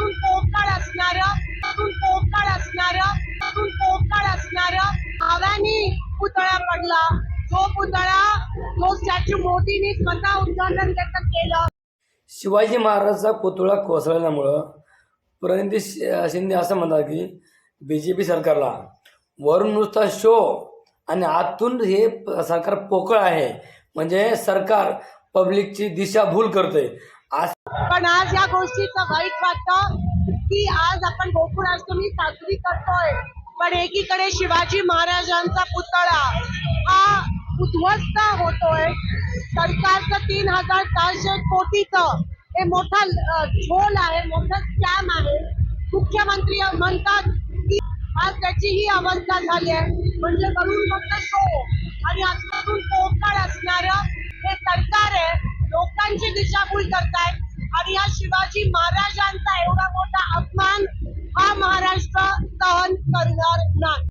अजून पोकळ असणार अजून पोकळ असणार अजून पोकळ असणार. हव्यानी पुतळा पडला. तो पुतळा तो स्टॅच्यू मोदींनी स्वतः उद्घाटन त्याचं केलं. शिवाजी महाराजांचा पुतळा कोसळल्यामुळं प्रणिती शिंदे असं म्हणतात की बी जे पी सरकारला वरून नुसता शो आणि आतून हे सरकार पोकळ आहे. म्हणजे सरकार पब्लिकची दिशाभूल करते पण आज या गोष्टीचं वाईट वाटतं की आज आपण गोकुळाष्टमी साजरी करतोय. पण एकीकडे शिवाजी महाराजांचा पुतळा हा उद्ध्वस्त होतोय. सरकारचं तीन हजार चारशे कोटीचं हे मोठा झोल आहे मोठा स्कॅम आहे. मुख्यमंत्री म्हणतात की आज त्याची ही अवस्था झाली आहे. म्हणजे वरून फक्त शो आणि आजपासून पोकळ असणार हे सरकार आहे. लोकांची दिशाभूल करतायत. आणि या शिवाजी महाराजांचा एवढा मोठा अपमान हा महाराष्ट्र सहन करणार नाही.